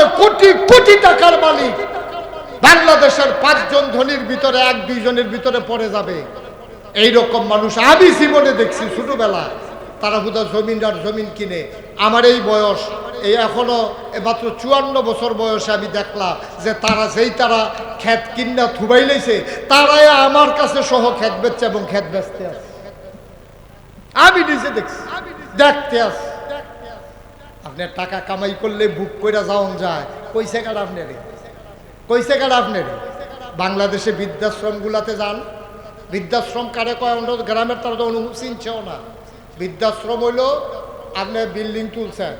আদালতে কোটি কোটি টাকার মালিক। বাংলাদেশের পাঁচজন ধনির ভিতরে এক দুইজনের ভিতরে পড়ে যাবে। এই রকম মানুষ আমি জীবনে দেখছি ছোটবেলা তারা হুদা জমিন আর জমিন কিনে। আমার এই বয়স, এই এখনও মাত্র চুয়ান্ন বছর বয়সে আমি দেখলাম যে তারা যেই তারা ক্ষেত কিনা থুবাই লাইছে, তারাই আমার কাছে সহ ক্ষেত বেচছে এবং ক্ষেত বেচতে আছে। আমি নিজে দেখছি, দেখতে আছি। আপনার টাকা কামাই করলে বুক করে যাওন যায়। কইছে কার আপনার কইছে কার আপনার বাংলাদেশে বৃদ্ধাশ্রমগুলাতে যান। বৃদ্ধাশ্রম কারে কয়? অন্য গ্রামের তারা তো চিনছেও না। বৃদ্ধাশ্রম হইল আপনার বিল্ডিং তুলছেন,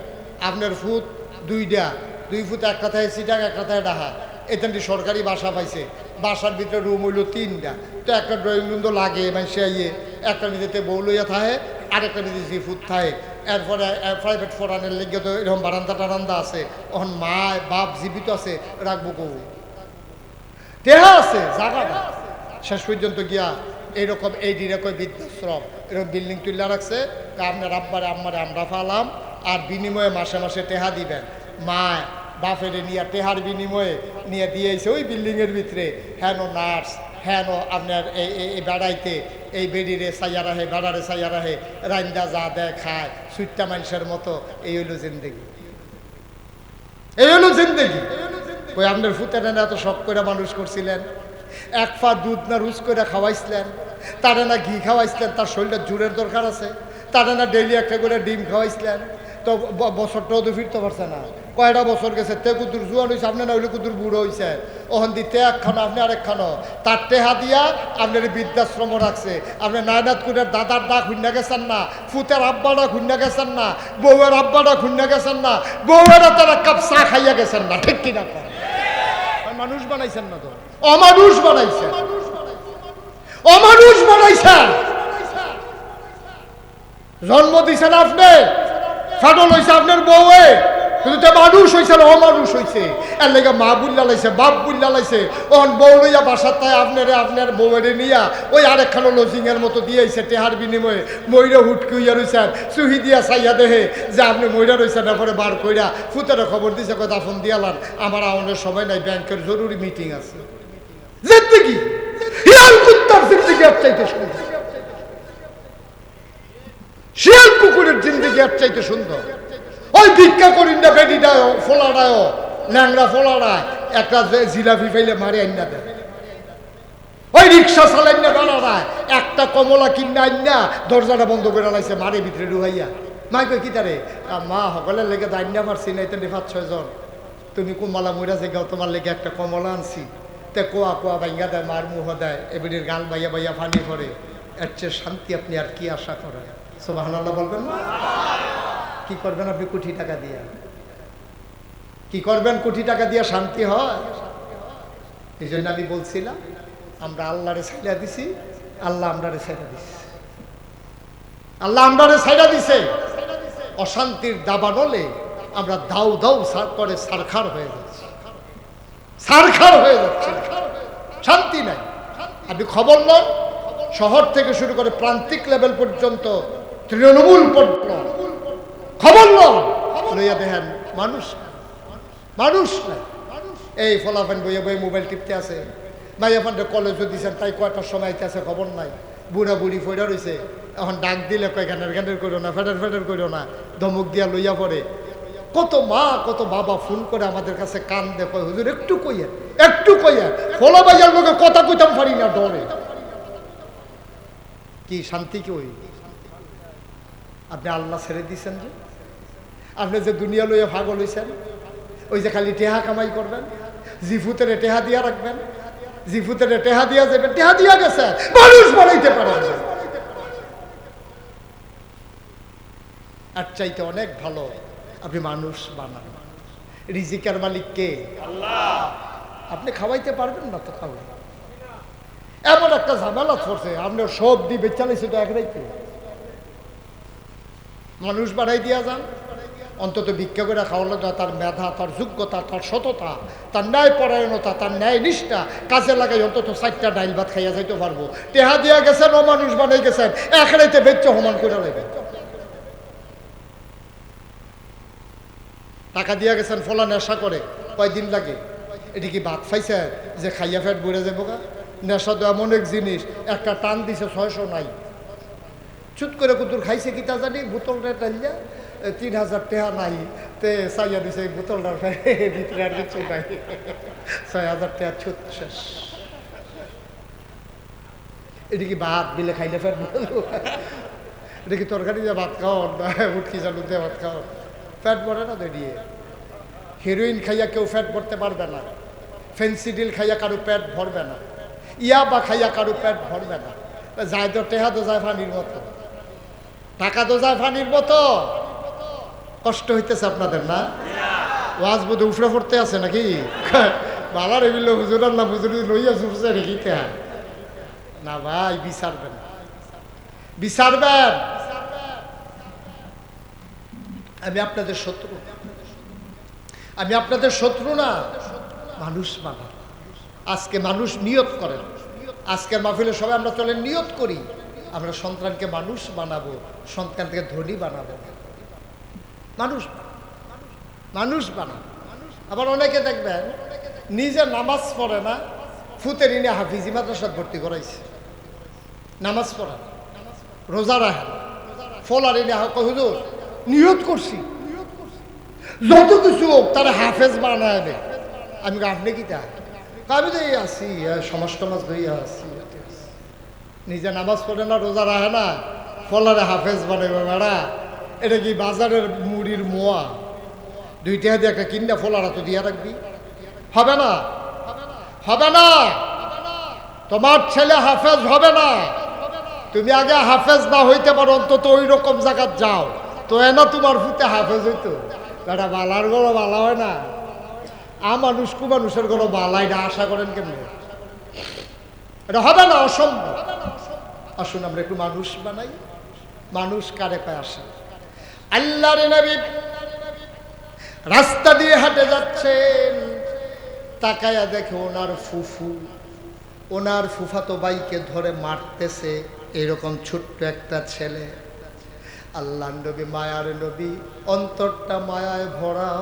আপনার ফুট দুইটা দুই ফুট এক কথায় সিটাক এক কথায় ডাহা। এখানটি সরকারি বাসা পাইছে। বাসার ভিতরে রুম হইল তিনটা তো একটা ড্রয়িং রুম তো লাগে মানে সে ইয়ে। একটা নিজেতে বউ লইয়া থাকে আরেকটা নিজে জি ফুট থাকে এরপরে প্রাইভেট ফোরানের লেগে তো এরকম বারান্দা টারান্দা আছে। ওখান মা, বাপ জীবিত আছে, রাখব কবু দেহা আছে, জায়গাটা। শেষ পর্যন্ত গিয়া এইরকম এই ডিরেকই বৃদ্ধাশ্রম। এরকম বিল্ডিং তুলে রাখছে আপনার আব্বারে, আম্মারে আমরা ফালাম আর বিনিময়ে মাসে মাসে টেহা দিবেন। মা বাপেরে নিয়ে টেহার বিনিময়ে নিয়ে দিয়েছে ওই বিল্ডিংয়ের ভিতরে। হেন নার্স, হেন আপনার এই বেড়াইতে এই বেডিরে সাইয়া রাহে বেড়ারে সাইয়া রাহে রান্দা যা দেয় খায়, সুইট্টা মানুষের মতো, এই হইল জিন্দেগি। এই হলো জিন্দেগি। ওই আপনার ফুতেরা এত শখ করে মানুষ করছিলেন? এক পা দুধ না রুজ করে খাওয়াইছিলেন? তারা না ঘি খাওয়াইছিলেন? তার শরীরে জোরের দরকার আছে? তারা না ডেইলি একটা করে ডিম খাওয়াইছিলেন? তো বছরটাও তো ফিরতে পারছে না। কয়টা বছর গেছে? তে কুদুর জুয়ান হয়েছে আপনি না হইলে কুদুর বুড়ো হয়েছে ওখান দিতে একখানো আপনি আরেক খানো। তার টেহা দিয়া আপনার বৃদ্ধাশ্রম রাখছে। আপনি নায়নাথ কুটের দাদার দা খুন্না গেছেন না ফুতের আব্বাটা খুন্না গেছেন না বউয়ের আব্বাটা খুন্না গেছেন না বউয়ের তারা কাপ চা খাইয়া গেছেন না ঠিক কিনা কন? মানুষ বানাইছেন না তো? অমানুষ বানাইছেন অমানুষ বানাইছেন জন্ম দিছেন আপনি ফাটল হয়েছে আপনার বউয়ে। কিন্তু মানুষ হয়েছে অমানুষ হয়েছে এর লেগে মা বুল্লা লাইছে, বাপ বুল্লা লাইছে বউ লইয়া বাসার তাই আপনারে আপনার বউয়েরে নিয়া ওই আরেকখানো মতো দিয়েছে টেহার বিনিময়ে রইছেন চুহি দিয়া দেহে, যে আপনি ময়ূরা তারপরে বার কইরা ফুতের খবর দিছে কথা ফোন দিয়ালান আমার আমাদের সময় নাই, ব্যাংকের জরুরি মিটিং আছে। জিন্দগি! হিয়াল কুত্তার জিন্দগি চাইতে শিয়াল কুকুরের জিন্দগি আর চাইতে সুন্দর। ওই ভিক্ষা করিন না বেডিটায় ফোলাডায় ল্যাংড়া ফোলাডায় একটা জিলাপি ফেলে মারে আইনা দেয়। ওই রিক্সা চালাই না বেড়াড়ায় একটা কমলা কিনা আইনা দরজাটা বন্ধ করে লাইছে, মারে ভিতরে ডুহাইয়া মাই কই কি তারে? মা সকলের লেগে দাইনা মারছি না এতে পাঁচ ছয়জন তুমি কুমালা মইরা যে গাও, তোমার লেগে একটা কমলা আনছি। তে কোয়া কোয়া বাইঙ্গা দেয়, মার মুহ দেয় এবিডির গাল বাইয়া বাইয়া ফানি করে। এর চেয়ে শান্তি আপনি আর কি আশা করেন? সোবাহান আল্লাহ বলবেন কি করবেন আপনি কোটি টাকা দিয়ে? কি করবেন কোটি টাকা দিয়ে শান্তি হয়? এই জন্য আমি বলছিলাম, আমরা আল্লাহরে ছাইড়া দিছি, আল্লাহ আমরারে ছাইড়া দিছি। আল্লাহ আমরারে ছাইড়া দিছে। অশান্তির দাবানলে আমরা দাউ দাউ সার করে সারখার হয়ে যাচ্ছি। সারখার হয়ে যাচ্ছে। শান্তি নাই। আপনি খবর নন শহর থেকে শুরু করে প্রান্তিক লেভেল পর্যন্ত, তৃণমূল পর্যন্ত খবর লইয়া দেখেন, মানুষ মানুষ এই ফলাফেন বইয়ে বইয়ে মোবাইল টিপতে আছে। মাইয়া ফান্ডে কলেজও দিছেন, তাই কয়টার সময় আছে খবর নাই। বুড়া বুড়ি ফইরা রয়েছে এখন ডাক দিলে কয় গানের গানের করো না, ফেডার ফেডার করো না। ধমক দিয়া লইয়া পড়ে। কত মা, কত বাবা ফোন করে আমাদের কাছে কান দেখো হুজুর, একটু কইয়া একটু কইয়া, ফলা বাজার লোকে কথা কইতাম পারি না ডরে। কি, শান্তি কি ওই? আপনি আল্লাহ ছেড়ে দিছেন যে? আপনি যে দুনিয়া লইয়া ভাগল হইছেন ওই যে খালি টেহা কামাই করবেন জিফুতের টেহা দিয়া রাখবেন জিফুতের টেহা দিয়া যাবেন টেহা দিয়া গেছে মানুষ বানাইতে পারে আর চাইতে অনেক ভালো আপনি মানুষ বানান। রিজিকার মালিক কে? আপনি খাওয়াইতে পারবেন না তো খাওয়াই। এমন একটা ঝামেলা করছে আপনার সব দিবে চালাইছে তো এক রাইতে। মানুষ বাড়াই দিয়া যান অন্তত ভিক্ষা করে খাওয়ালে তো তার মেধা তার যোগ্যতা তার সততা তার ন্যায় পরায়ণতা তার ন্যায় নিষ্ঠা কাজে লাগাই অন্তত চারটা ডাইল ভাত খাইয়া যাইতে পারব। টেহা দিয়া গেছেন ও মানুষ বানাই গেছেন এক বেচ্চ সমান করে নেবে টাকা দিয়া গেছেন ফলা নেশা করে কয়দিন লাগে? এটি কি ভাত খাইছে যে খাইয়া ফেট বলে যাব গা? নেশা তো এমন এক জিনিস একটা টান দিছে ছয়শো নাই। চুট করে কুতুর খাইছে কি তা জানি? বোতলটা টাইয়া এ, তিন হাজার টেহা নাই। তে চাইয়া দিছে বোতলটার ভিতরে আর কিছু নাই। ছয় হাজার টাকা ছুট শেষ। এটা কি ভাত বিলে খাইলে ফের এটা কি তরকারি দিয়ে ভাত খাও না উটকি জালু দিয়ে ভাত খাও ফ্যাট পড়ে না তো দিয়ে হিরোইন খাইয়া কেউ ফ্যাট ভরতে পারবে না। ফেন্সিডিল খাইয়া কারও পেট ভরবে না। ইয়া বা খাইয়া কারও পেট ভরবে না। যায় তো টেহা তো যায় ফানির মতো টাকা তো যায় ফানির মতো কষ্ট হইতেছে আপনাদের না? ওয়াজ বোধ উফরে পড়তে আছে নাকি? বাবার এগুলো হুজুর না হুজুর লইয়া চুপছে রেখি তেহা না ভাই, বিচারবেন। বিচারবেন? আমি আপনাদের শত্রু। আমি আপনাদের শত্রু না। মানুষ বানা আজকে মানুষ নিয়ত করেন আজকের মাহফিলে সবাই আমরা চলে নিয়ত করি। আমরা সন্তানকে মানুষ বানাবো, সন্তানকে ধনী বানাবো। মানুষ। মানুষ বানাবো আবার অনেকে দেখবেন, নিজে নামাজ পড়ে না ফুতের ইনে হাফিজি মাদ্রাসাত ভর্তি করাইছে। নামাজ পড়ে না, রোজা রাখে না। ফলার ইনে হুজুর, নিয়ত করছি। যত কিছু হোক, তারা হাফেজ বানাবে আমি আপনি কি তা আমি তো এই আছি সমাজ টমাজ ধইয়া আছি। নিজে নামাজ পড়ে না, রোজা রাখে না। ফলারে হাফেজ বানাবে বেড়া এটা কি বাজারের মুড়ির মোয়া? দুইটা দিয়ে একটা কিনা ফলারা তো দিয়া রাখবি। হবে না? হবে না? তোমার ছেলে হাফেজ হবে না? তুমি আগে হাফেজ না হইতে পারো, অন্তত ওই রকম জায়গাত যাও। তো এনা তোমার ফুতে হাফেজ হইতো? এটা বালার গড়ো বালা হয় না। আ মানুষ কু মানুষের গড়ো বালাই না, আশা করেন কেমনে? এটা হবে না? অসম্ভব। আসুন, আমরা একটু মানুষ বানাই। মানুষ কারে পায় আসে? আল্লাহ রে নবী রাস্তা দিয়ে হাঁটে যাচ্ছেন। তাকায়া দেখে ওনার ফুফু, ওনার ফুফাতো বাইকে ধরে মারতেছে, এরকম ছোট্ট একটা ছেলে। আল্লাহ নবী, মায়ার নবী, অন্তরটা মায়ায় ভরা।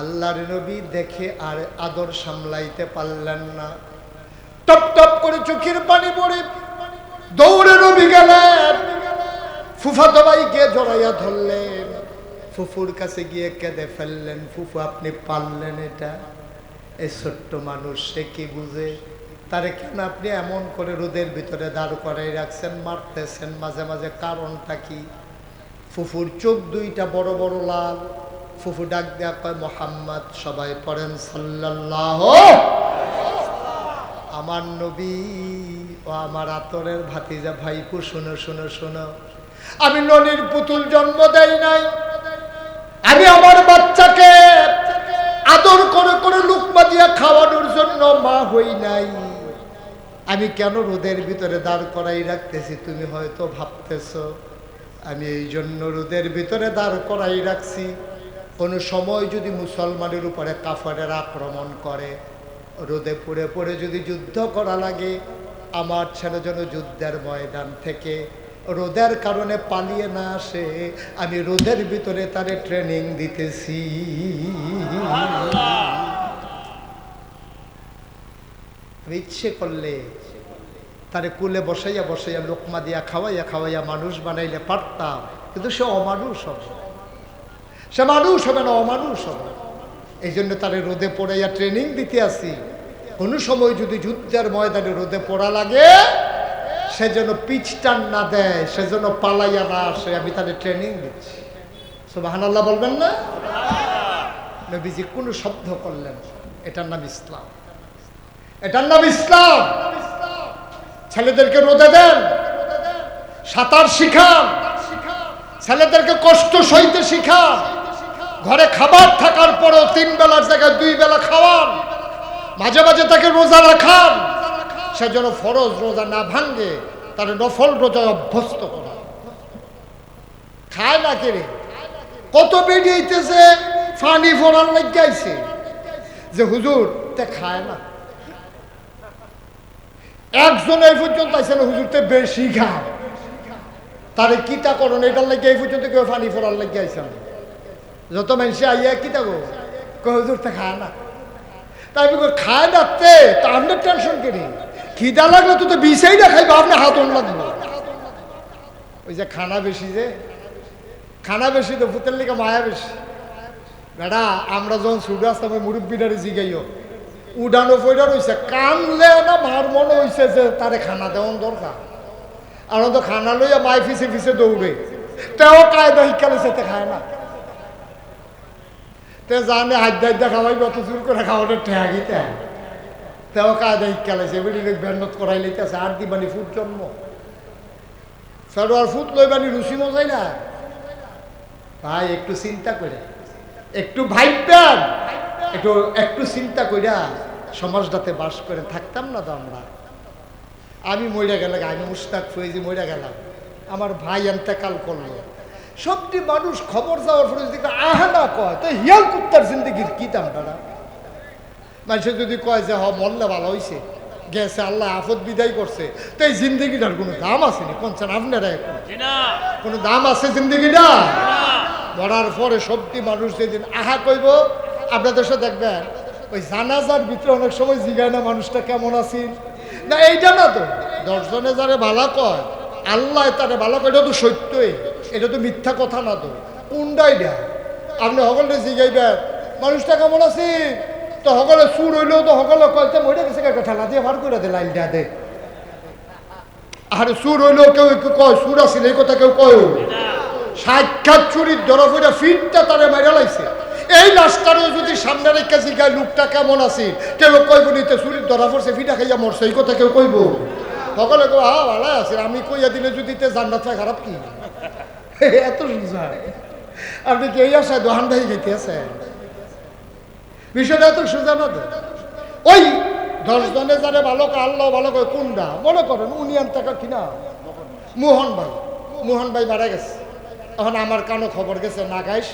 আল্লাহর নবী দেখে আর আদর সামলাইতে পারলেন না। টপ টপ করে চোখের পানি পড়ে দৌড়ে নবী গেলেন। ফুফাতো ভাইকে জড়াইয়া ধরলেন। ফুফুর কাছে গিয়ে কেঁদে ফেললেন। ফুফু, আপনি পারলেন এটা? এই ছোট্ট মানুষ, সে কি বুঝে? তারে কেন আপনি এমন করে রোদের ভিতরে দাঁড় করাই রাখছেন, মারতেছেন? মাঝে মাঝে কারণটা কি? ফুফুর চোখ দুইটা বড় বড় লাল। ফুফু ডাক দেয়া কয়, মোহাম্মদ, সবাই পড়েন সাল্লাল্লাহ আমার নবী ও আমার আতরের ভাতিজা, ভাইপু, শোনো শোনো শোনো। আমি ননির পুতুল জন্ম দেই নাই। আমি আমার বাচ্চাকে আদর করে করে লুকমা দিয়া খাওয়ানোর জন্য মা হই নাই। আমি কেন রোদের ভিতরে দাঁড় করাই রাখতেছি, তুমি হয়তো ভাবতেছ। আমি এই জন্য রোদের ভিতরে দাঁড় করাই রাখছি। কোনো সময় যদি মুসলমানের উপরে কাফারের আক্রমণ করে, রোদে পড়ে পড়ে যদি যুদ্ধ করা লাগে, আমার ছেলে যেন যুদ্ধের ময়দান থেকে রোদের কারণে পালিয়ে না আসে, আমি রোদের ভিতরে তারে ট্রেনিং দিতেছি। ইচ্ছে করলে তারে কুলে বসাইয়া বসাইয়া লোকমা দিয়া খাওয়াইয়া খাওয়াইয়া মানুষ বানাইলে পারতাম, কিন্তু সে অমানুষ হবে সে মানুষ হবে না, অমানুষ হবে এই জন্য তারে রোদে পড়াইয়া ট্রেনিং দিতে আসি। কোনো সময় যদি যুদ্ধের ময়দানে রোদে পড়া লাগে সে যেন পিচটান না দেয় সে যেন পালাইয়া না আসে, আমি তাদের ট্রেনিং দিচ্ছি। সুবাহান আল্লাহ বলবেন না? নবীজি কোন শব্দ করলেন এটার নাম ইসলাম। এটার নাম ইসলাম। ছেলেদেরকে রোদে দেন। সাঁতার শিখান। ছেলেদেরকে কষ্ট সইতে শিখান। ঘরে খাবার থাকার পরও তিন বেলার জায়গায় দুই বেলা খাওয়ান। মাঝে মাঝে তাকে রোজা রাখান। সে যেন ফরজ রোজা না ভাঙ্গে তার নফল রোজায় অভ্যস্ত করা। খায় না কেড়ে কত বেরিয়েছে ফানি ফোরার লাগাইছে। যে হুজুর, তে খায় না। একজন এই পর্যন্ত আছে না, হুজুর, তে বেশি খায়। তারে কিতা করণ এটার লাগে এই পর্যন্ত কেউ ফানি ফোরার লাগিয়ে আইসেন যত মানুষে আইয়া কি থাকো কহুজুর তে খায় না। তাই খায় ডাকতে তা? আপনার টেনশন কেনি খিদা লাগলে তো তো বিষেই না খাইবা আপনার হাত অন লাগবে ওই যে খানা বেশি যে, খানা বেশি তো ভূতের লিগে মায়া বেশি। বেড়া, আমরা যখন ছুটে আসতাম, ওই মুরব্বীটারে জিগাইও। উডানো ফইডা রয়েছে কানলে না মার মনে হয়েছে যে তারে খানা দেওয়ান দরকার। আর তো খানা লইয়া মাই ফিসে ফিসে দৌড়ে। তেও কায়দা শিক্ষা লইছে, তে খায় না। তে জানে হাদ্দা হাদ্দা খাওয়াই কত জোর করে খাওয়াটা ঠেয়াগিতে তেও কায়দা শিক্ষা লাইছে এবারে লোক বেন্নত করাই লইতেছে, আর দিবানি ফুট জন্ম। সারোয়ার ফুট লইবানি রুচি মজাই না। ভাই, একটু চিন্তা করে একটু ভাইবেন একটু একটু চিন্তা কইরা সমাজটাতে বাস করে থাকতাম না তো আমরা। আমি মরে গেলাম আমি মুস্তাক ফয়েজি মরে গেলাম। আমার ভাই এন্তেকাল করল। সবটি মানুষ খবর যাওয়ার পরে যদি আহা না কয়, তো হিয়াল কুত্তার জিন্দগির কি দাম দাঁড়া মানুষে যদি কয় যে হ মরলে ভালো হয়েছে গেছে আল্লাহ আফত বিদায় করছে তো এই জিন্দগিটার কোনো দাম আসেনি কোনছেন আপনারা এখন? কোনো দাম আছে জিন্দগিটা মরার পরে সবটি মানুষ যেদিন আহা কইব আপনাদের সাথে দেখবেন ওই জানাজার ভিতরে অনেক সময় জিগায় না মানুষটা কেমন আছি না এইটা না তো দর্শনে যারে ভালো কয় আল্লাহ তারে ভালো কয় এটা তো সত্যই এটা তো মিথ্যা কথা না তো কোনটা এটা? আপনি সকলে জিগাইবেন মানুষটা কেমন আছি তো সকলে সুর হইলেও তো সকলে কয়তে মরে গেছে একটা ঠেলা দিয়ে ভার করে দে লাইনটা দে। আর সুর হইলেও কেউ কয়, সুর আছিল এই কথা কেউ কয় সাক্ষাৎ চুরির ধরা ফিরা ফিটটা তারে মাইরা লাইছে। এই লাশটারও যদি সামনে রেখে জিগায় লোকটা কেমন আছে? কেউ কইব নিতে চুরির ধরা পড়ছে, ফিটা খাইয়া মরছে, এই কথা কেউ কইব? সকলে কেউ হা ভালো আছে, আমি কইয়া দিলে যদি তে জান্নাত খারাপ কি? এত সুজা আপনি কে এই আসায় দোহান ভাই গেতে আছেন? বিষয়টা এত সোজা না তো ওই দশ জনে যারে ভালো আল্লাহ ভালো করে কোনটা মনে করেন উনিয়ান টাকা কিনা? মোহন ভাই। মোহন ভাই মারা গেছে। এখন আমার কানো খবর গেছে, নাগাইশ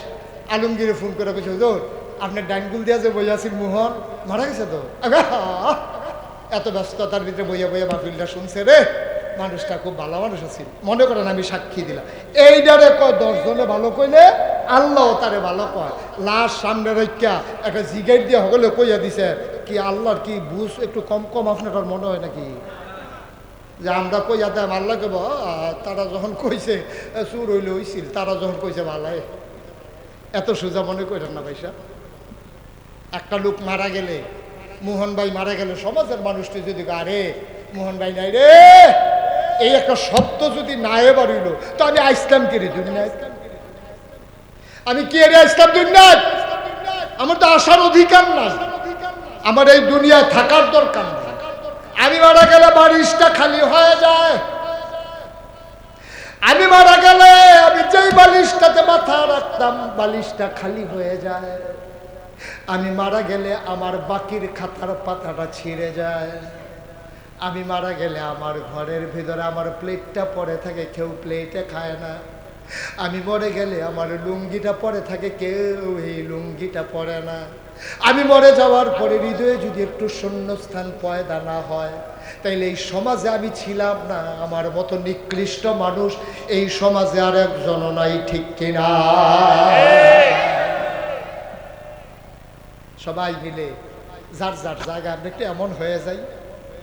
আলমগীরে ফোন করে কেছে হুজুর আপনার ডাইনগুল দিয়া যে বই আছিল মোহন, মারা গেছে তো? এত ব্যস্ততার ভিতরে বইয়া বইয়া মাহফিলটা শুনছে রে। মানুষটা খুব ভালো মানুষ আছিল মনে করেন আমি সাক্ষী দিলাম। এইটারে কয় দশ দশজনে ভালো কইলে আল্লাহ তারে ভালো কয়। লাশ সামনে রেখা একটা জিগাইট দিয়ে সকলে কইয়া দিছে, কি আল্লাহর কি বুঝ একটু কম কম আপনার মনে হয় নাকি? যে আমরা কই যাতে আল্লাহ কেব তারা যখন কইছে চুর হইলে হইছিল। তারা যখন কইছে ভালাই এত সোজা মনে করেন না ভাইসা। একটা লোক মারা গেলে, মোহন ভাই মারা গেলে সমাজের মানুষটি যদি আরে, মোহন ভাই নাই রে। এই একটা শব্দ যদি নায়ে বাড়িল তো আমি আইসলাম কেড়ে দুনিয়ায় আমি কে রে আইসলাম দুনিয়ায় আমার তো আসার অধিকার নাই। আমার এই দুনিয়ায় থাকার দরকার আমি মারা গেলে বারিশটা খালি হয়ে যায়। আমি মারা গেলে আমি যেই বালিশটাতে মাথা রাখতাম, বালিশটা খালি হয়ে যায়। আমি মারা গেলে আমার বাকির খাতার পাতাটা ছিঁড়ে যায়। আমি মারা গেলে আমার ঘরের ভিতরে আমার প্লেটটা পড়ে থাকে, কেউ প্লেটে খায় না। আমি মরে গেলে আমার লুঙ্গিটা পরে থাকে, কেউ এই লুঙ্গিটা পরে না। আমি মরে যাওয়ার পরে হৃদয়ে যদি একটু শূন্যস্থান পয়দা না হয়, তাইলে এই সমাজে আমি ছিলাম না, আমার মতো নিকৃষ্ট মানুষ এই সমাজে আর একজন নাই, ঠিক কিনা? সবাই মিলে যার যার জায়গা, আমরা একটু এমন হয়ে যাই,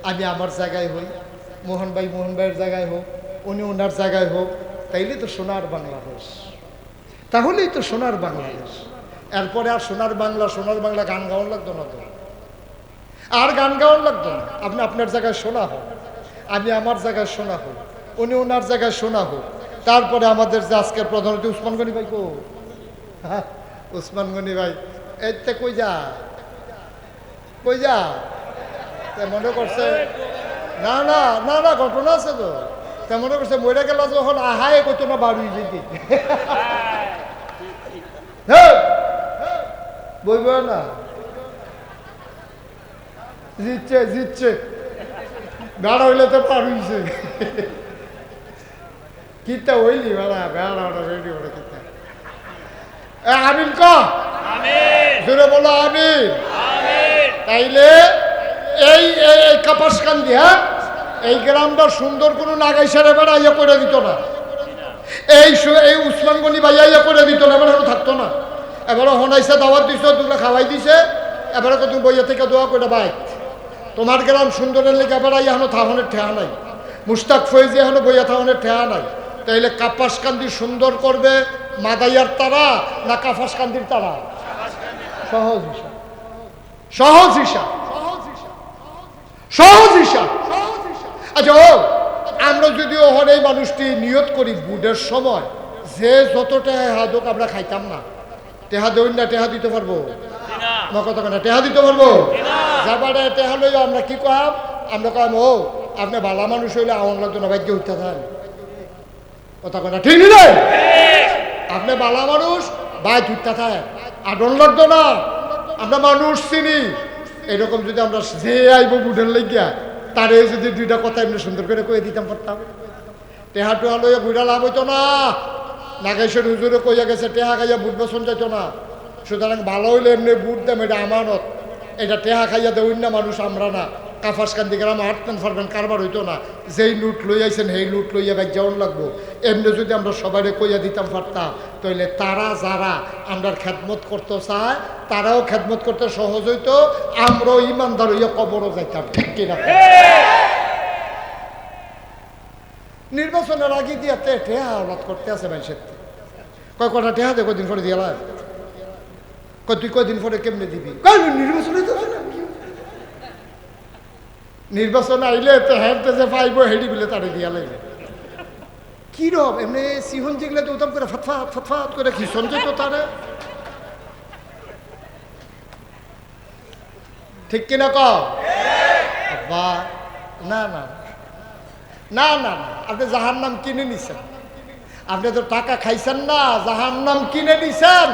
আমি আমার জায়গায় হই, মোহন ভাই মোহন ভাইয়ের জায়গায় হোক, উনি ওনার জায়গায় হোক তাইলে তো সোনার বাংলাদেশ। তাহলেই তো সোনার বাংলাদেশ। এরপরে আর সোনার বাংলা সোনার বাংলা গান গাওয়ার লাগতো না তো। আর গান গাওয়ার লাগতো না। আপনি আপনার জায়গায় শোনা হোক আমি আমার জায়গায় শোনা হোক উনি ওনার জায়গায় শোনা হোক। তারপরে আমাদের যে আজকের প্রধানমন্ত্রী উসমান গনি ভাই কো? হ্যাঁ, উসমান গনি ভাই এতে কই যা? কই যা? মনে করছে না না না না ঘটনা আছে তো। তা মনে করছে মরে গেল যখন আহায় কত না বাড়ি যেতে বইব না। জিতছে জিতছে। বেড়া হইলে তো পার হইছে কিতা হইলি বেড়া বেড়া ওটা রেডি ওটা কিতা? এ আমিন ক? জোরে বলো আমিন। তাইলে এই এই এই কাপাসকান্দি হ্যাঁ এই গ্রামটা সুন্দর কোনো নাগাইসারে বেড়া ইয়ে করে দিত না। এই এই উসমান ভাইয়া ইয়ে করে দিত না বেড়া থাকতো না। এবারে হনাইছে দাওয়াত দিছে তোমরা খাওয়াই দিছে, এবারে তো তুমি বইয়া থেকে দোয়া করে বাইক। তোমার গ্রাম সুন্দরের লেগে এবার এখনও থাহনের ঠেহা নাই। মুস্তাক ফয়েজি এখনও বইয়া থাহনের ঠেহা নাই। তাইলে কাপাসকান্দি সুন্দর করবে মাদাইয়ার তারা না কাপাসকান্দির তারা? সহজ হিসাব। সহজ হিসাব। সহজ হিসাব। সহজ হিসাব। আচ্ছা আমরা যদি এই মানুষটি নিয়ত করি বুডের সময় যে যত টেহা হাদুক আমরা খাইতাম না। টেহা দৌড় না টেহা দিতে পারব? আমার কথা কেন টেহা দিতে পারব? যাবারে টেহা লইয়া আমরা কি কহাম আমরা কহাম ও আপনি ভালো মানুষ হইলে আমার না ভাগ্য উঠতে থাকেন। কথা কথা ঠিক নিলে আপনি বালা মানুষ বাই উঠতে থাকেন। আদর লাগতো না। আমরা মানুষ চিনি। এরকম যদি আমরা যে আইব বুঝের লাগিয়া তারে যদি দুইটা কথা এমনি সুন্দর করে কয়ে দিতাম পারতাম টেহা টোহা লইয়া বুড়া লাভ হইতো না। নাগেশ্বর হুজুরে কইয়া গেছে, টেহা খাইয়া বুট বেসন যাইত না। সুতরাং ভালো হইলে এমনি বুট দাম, এটা আমানত। এটা টেহা খাইয়া দেউন না মানুষ, আমরা না। কাফাস কান্দি গ্রামে আটতেন পারবেন কারবার হইতো না। যেই লুট লই আইছেন, সেই লুট লইয়া ব্যাগ যেমন লাগবো। এমনি যদি আমরা সবাই কইয়া দিতাম পারতাম তাইলে তারা যারা আমরা খেদমত করতে চায়, তারাও খেদমত করতে সহজ হইতো, আমরাও ইমানদার হইয়া কবরও যাইতাম, ঠিক কিনা নির্বাচনের আগে দিয়ে তে টেহা আওলাদ করতে আছে মানুষের কয় কটা টেহা দে কদিন পরে দিয়ে কয়, তুই কদিন পরে কেমনে দিবি? কয়, নির্বাচন না। নির্বাচন আইলে তো হ্যাঁ যে পাইব হেডি বিলে তারে দিয়া লাগবে কি রব এমনি সিহন যেগুলো তো উত্তম করে ফতফাত ফতফাত করে খিসন যেত তারে ঠিক কিনা ক বা না না না না আপনি জাহার নাম কিনে নিছেন। আপনি তো টাকা খাইছেন না জাহার নাম কিনে নিছেন।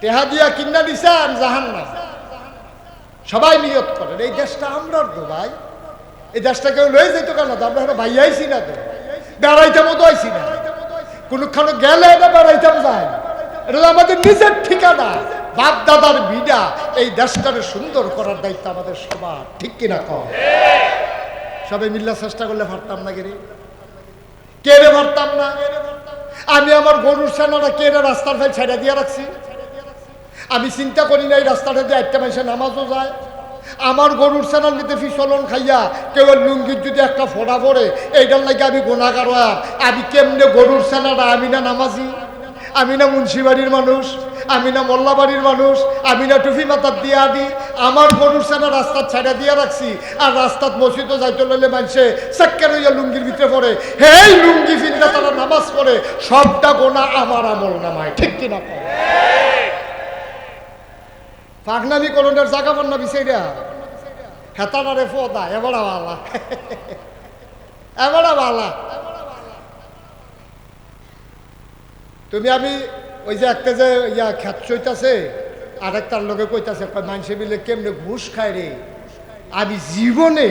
টেহা দিয়া কিনা নিছেন জাহান নাম সবাই নিয়ত করেন, এই দেশটা আমরার তো ভাই। এই দেশটা কেউ লয়ে যেত কেন তো আমরা আইছি না তো। বেড়াইতে মতো আইছি না। কোনখানে গেলে এটা বেড়াইতাম যায়। এটা আমাদের নিজের ঠিকানা বাপ দাদার বিডা এই দেশটাকে সুন্দর করার দায়িত্ব আমাদের সবার, ঠিক কিনা কম সবাই মিল্লা চেষ্টা করলে পারতাম না গেরে কে রে পারতাম না? আমি আমার গরুর সেনাটা কে রে রাস্তার ভাই ছেড়ে দিয়ে রাখছি? আমি চিন্তা করি না এই রাস্তাটা দিয়ে একটা মানুষের নামাজও যায়। আমার গরুর সেনার নিতে ফিসলন খাইয়া, কেউ লুঙ্গির যদি একটা ফোড়া পড়ে এইটার লাগে আমি গোনাগার আমি কেমনে গরুর সেনাটা আমি না নামাজি? আমি না মুন্সিবাড়ির মানুষ? আমি না মোল্লাবাড়ির মানুষ? আমি না টুফি মাথার দিয়া দি আমার গরুর সেনা রাস্তার ছাড়া দিয়া রাখছি, আর রাস্তাত মসজিদও যাইতে লইলে মানুষে সাক্কের হইয়া লুঙ্গির ভিতরে পড়ে। হেই লুঙ্গি ফিনটা তারা নামাজ পড়ে, সবটা গোনা আমার আমল নামায়। ঠিক কিনা কও? পাগনামি জাগা পান না বিচাইরা হেতানারে ফোদা এবারা বালা। এবারা বালা। তুমি আমি ওই যে একটা যে ইয়া খ্যাত চইতাছে আর একটার লোকে কইতাছে মানুষে মিলে কেমনে ঘুষ খায় রে? আমি জীবনে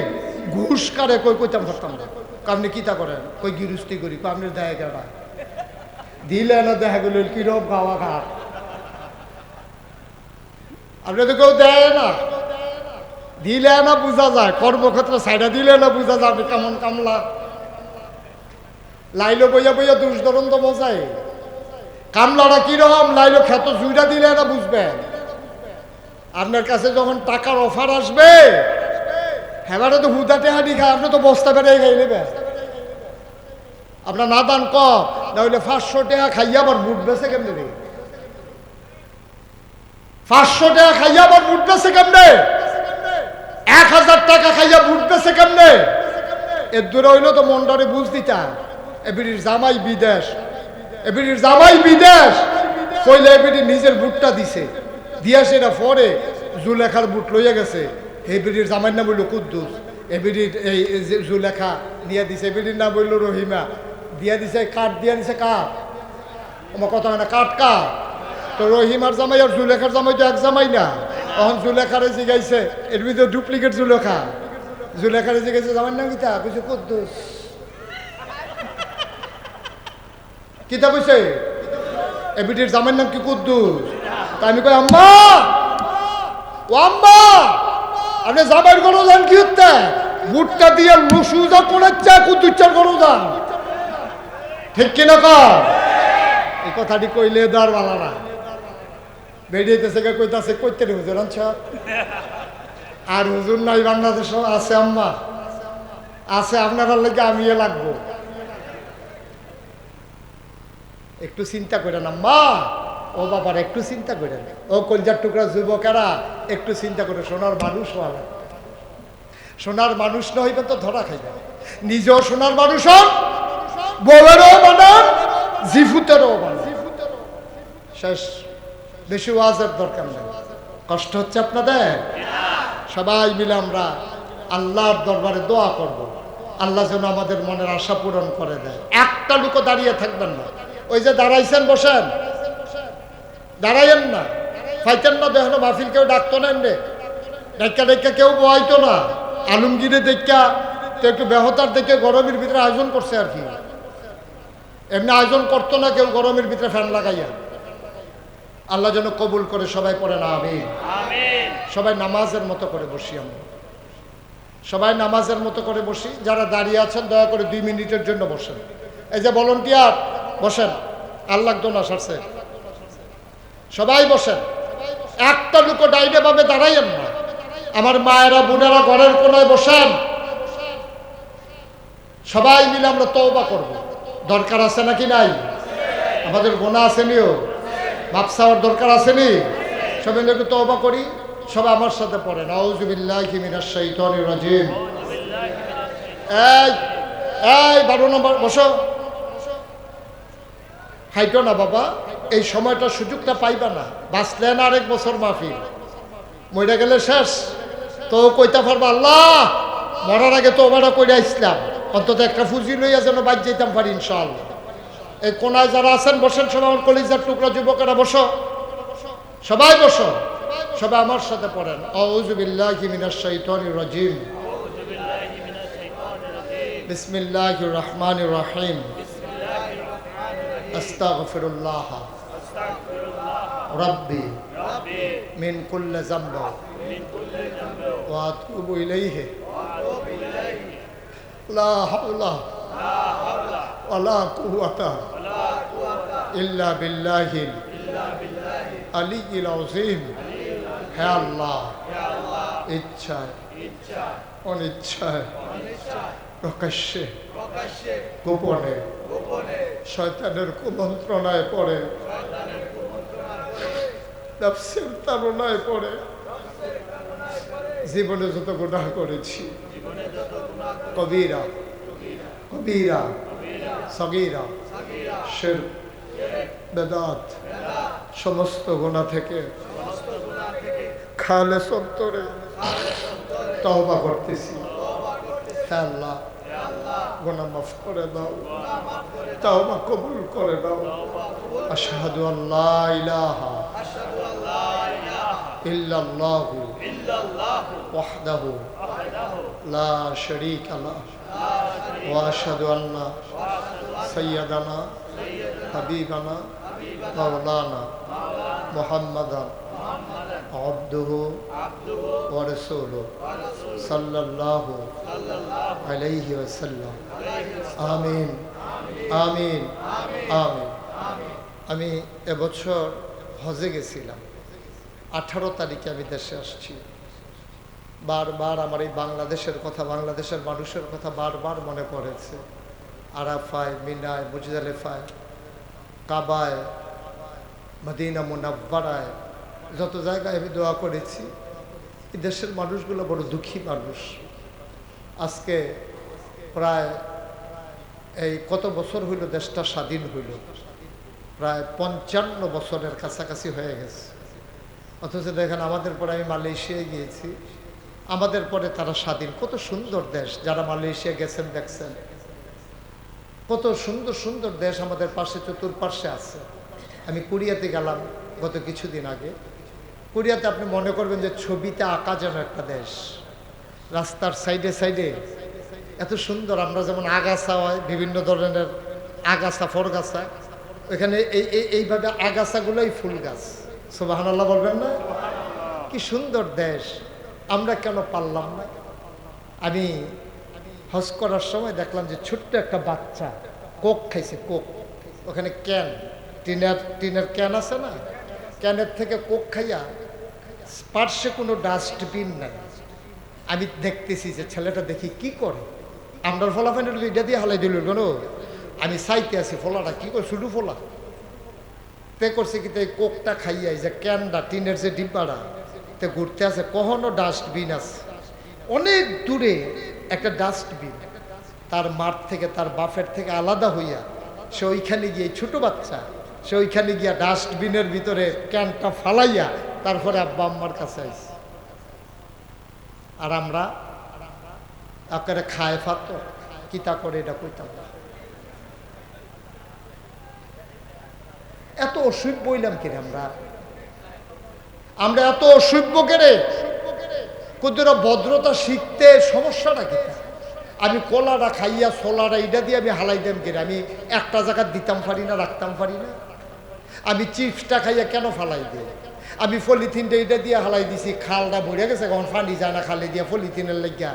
ঘুষ কারে কই কইতাম পারতাম না আপনি কিতা করেন? কই গিরুস্তি করি। আপনি দেখা গেলা দিলে না দেখা গেল, কিরম গাওয়া ঘাট? আপনি তো কেউ দেয় না। দিলে না বোঝা যায়, কর্মক্ষেত্র সাইডা দিলে না বোঝা যায় আপনি কেমন কামলা। লাইলো বইয়া বইয়া দুষ তো বোঝায়। কামলাটা কীরকম, লাইলো খেত জুইটা দিলে না বুঝবেন আপনার কাছে যখন টাকার অফার আসবে হ্যাঁ তো হুদা টেহানি খায়, আপনি তো বস্তা বেড়ে খাই নেবেন। আপনার না দান কম, না হইলে পাঁচশো টাকা খাইয়া আবার বুট বেছে কেমনে পাঁচশো টাকা খাইয়া আবার বুট বেছে কেমনে? এক হাজার টাকা খাইয়া বুট বেছে কেমনে? এর দূরে হইল তো মন্ডারে বুঝ দিতা এবিডির জামাই বিদেশ। এবিডির জামাই বিদেশ। কইলে এবিডি নিজের বুটটা দিছে। দিয়া সেটা পরে জুলেখার বুট লইয়া গেছে। এবিডির জামাইয়ের নাম হইল কুদ্দুস। এবিডির এই জুলেখা দিয়া দিছে। এবিডির নাম হইল রহিমা। দিয়া দিছে কাঠ, দিয়া দিছে কাঠ। আমার কথা হয় না, কাঠ কাঠ। তো রহিমার জামাই আর জুলেখার জামাই তো এক জামাই না। তখন জুলেখারে জিগাইছে, এর ভিতরে ডুপ্লিকেট জুলেখা। জুলেখারে জিগাইছে জামাই নাম কিতা কিছু কুদ্দুস। কিতা কইছে? এবিটির জামাইর নাম কি কুদ্দুস? তা আমি কই, আম্মা! ও আম্মা! আপনি জামাইর গরু যান কি হচ্ছে বুটটা দিয়ে লুসুজা করেছে কুদ্দুচ্চার গরু যান ঠিক কিনা কর এই কথাটি কইলে দার না। বেরিয়েতেছে কে কইতাছে কইতে রে হুজুর আনছ আর হুজুর নাই বাংলাদেশ, আছে আম্মা। আছে আপনার লেগে আমিও লাগবো। একটু চিন্তা করেন, আম্মা। ও বাবার একটু চিন্তা করেন। ও কলজার টুকরা যুবকেরা, একটু চিন্তা করে, সোনার মানুষ হওয়া লাগবে। সোনার মানুষ না হইবে তো ধরা খাইবে নিজেও সোনার মানুষ হন, বউয়েরও বানান, জিফুতেরও শেষ। বেশি ওয়াজের দরকার নেই। কষ্ট হচ্ছে আপনাদের? সবাই মিলে আমরা আল্লাহর দরবারে দোয়া করব। আল্লাহ যেন আমাদের মনের আশা পূরণ করে দেয়। একটা লোকও দাঁড়িয়ে থাকবেন না। ওই যে দাঁড়াইছেন, বসেন। দাঁড়াইয়েন না। ফাইতেন না দেখেন মাহফিল কেউ ডাকতো না এমনি। ডাক্কা ডাক্কা কেউ বহাইতো না। আলমগীরে দেখা তো একটু বেহতার দেখে গরমের ভিতরে আয়োজন করছে আর কি। এমনি আয়োজন করতো না কেউ গরমের ভিতরে ফ্যান লাগাইয়া। আল্লাহ যেন কবুল করে সবাই পড়ে না আমি সবাই নামাজের মতো করে বসি আমরা। সবাই নামাজের মতো করে বসি যারা দাঁড়িয়ে আছেন দয়া করে দুই মিনিটের জন্য বসেন। এই যে ভলন্টিয়ার বসেন। আল্লাহ দোনা সারছে সবাই বসেন। একটা লুকো ডাইনে ভাবে দাঁড়াইয়েন না। আমার মায়েরা বোনেরা ঘরের কোনায় বসেন। সবাই মিলে আমরা তওবা করব। দরকার আছে নাকি নাই? আমাদের গোনা মাপসাওয়ার দরকার আসেনি? সবাই মিলে একটু তওবা করি। সবাই আমার সাথে পড়েন। আউজুবিল্লাহি মিনাশ এই বারো নম্বর, বসো। হাইটো না বাবা, এই সময়টা সুযোগটা পাইবা না। বাঁচলেন আরেক বছর মাহফিল। মরে গেলে শেষ। তো কইতা পারবা, আল্লাহ, মরার আগে তো ওবারা কইরা ইসলাম অন্তত একটা ফুজি লইয়া যেন বাদ যেতাম পারি ইনশাআল্লাহ। এই কোনায় যারা আছেন, বসেন সবাই, আমার কলিজার টুকরা যুবকেরা, বসো। সবাই বসো। সবাই আমার সাথে পড়েন। আউযুবিল্লাহি মিনাশ শাইতানির রাজিম। বিসমিল্লাহির রহমানির রহিম। আস্তাগফিরুল্লাহ। রব্বি মিন কুল্লি কুওয়াতা ইল্লা ইচ্ছায় অনিচ্ছায় প্রকাশ্যে গোপনে শয়তানের কুমন্ত্রণায় পড়ে নফসের পড়ে জীবনে যত গুনাহ করেছি কবিরা কবিরা সগীরা বেদাত, সমস্ত গোনা থেকে খালে সন্তরে তহবা করতেছি। আল্লাহ গোনা মাফ করে দাও কবুল করে দাও। আল্লাহ ইলাহা ইল্লাল্লাহু সাইয়্যিদানা হাবিবানা মাওলানা মুহাম্মাদান عبده ورسوله صلى الله عليه وسلم আমিন আমিন আমিন আমি এবছর হজে গেছিলাম আঠারো তারিখে আমি দেশে আসছি বারবার আমার এই বাংলাদেশের কথা বাংলাদেশের মানুষের কথা বারবার মনে পড়েছে আরাফায়, মিনায়, মুজদালেফায়, কাবায়, মদিনা মুনাব্বারায় যত জায়গায় আমি দোয়া করেছি, এই দেশের মানুষগুলো বড় দুঃখী মানুষ। আজকে প্রায় এই কত বছর হইল দেশটা স্বাধীন হইল? প্রায় পঞ্চান্ন বছরের কাছাকাছি হয়ে গেছে। অথচ দেখেন, আমাদের পরে আমি মালয়েশিয়ায় গিয়েছি। আমাদের পরে তারা স্বাধীন। কত সুন্দর দেশ। যারা মালয়েশিয়া গেছেন, দেখছেন। কত সুন্দর সুন্দর দেশ আমাদের পাশে চতুর্পাশে আছে। আমি কোরিয়াতে গেলাম গত কিছুদিন আগে। কোরিয়াতে আপনি মনে করবেন যে ছবিতে আঁকা যেন একটা দেশ। রাস্তার সাইডে সাইডে। এত সুন্দর, আমরা যেমন আগাছা হয়, বিভিন্ন ধরনের আগাছা, ফরগাছা। ওইখানে এই, এই- এইভাবে আগাছাগুলোই ফুল গাছ। সোবাহান আল্লাহ বলবেন না? কি সুন্দর দেশ। আমরা কেন পারলাম না? আমি হজ করার সময় দেখলাম যে ছোট্ট একটা বাচ্চা কোক খাইছে, কোক। ওখানে ক্যান, টিনের টিনের ক্যান আছে না? ক্যানের থেকে কোক খাইয়া পার্শ্বে কোনো ডাস্টবিন নাই। আমি দেখতেছি যে ছেলেটা দেখি কি করে। আমরা ফলাফানের এটা দিয়ে হালাই দিল কেন আমি সাইতে আছি, ফলাটা কি করে শুধু ফোলা। তে করছে কি তাই কোকটা খাইয়াই যে ক্যানটা, টিনের যে ডিব্বাটা, তে ঘুরতে আছে, কখনো ডাস্টবিন আছে। অনেক দূরে একটা ডাস্টবিন তার মাঠ থেকে, তার বাফের থেকে আলাদা হইয়া সে ওইখানে গিয়ে ছোট বাচ্চা, সে ওইখানে গিয়া ডাস্টবিনের ভিতরে ক্যানটা ফালাইয়া তারপরে আব্বা আম্মার কাছে আইসি আর আমরা আপনারা খায় ফাত কিতা করে এটা কইতাম না। এত অসভ্য বইলাম কিরে আমরা? আমরা এত অসভ্য কেরে কুদুরা ভদ্রতা শিখতে সমস্যাটা কি? আমি কলাটা খাইয়া সোলাটা এটা দিয়ে আমি হালাই দিতাম কিনা আমি একটা জায়গা দিতাম পারি না, রাখতাম পারি না। আমি চিপসটা খাইয়া কেন ফালাই দিই আমি পলিথিনটা এটা দিয়ে হালাই দিছি, খালটা ভরে গেছে, এখন পানি যায় না, খালে দিয়ে পলিথিনের লাগিয়া।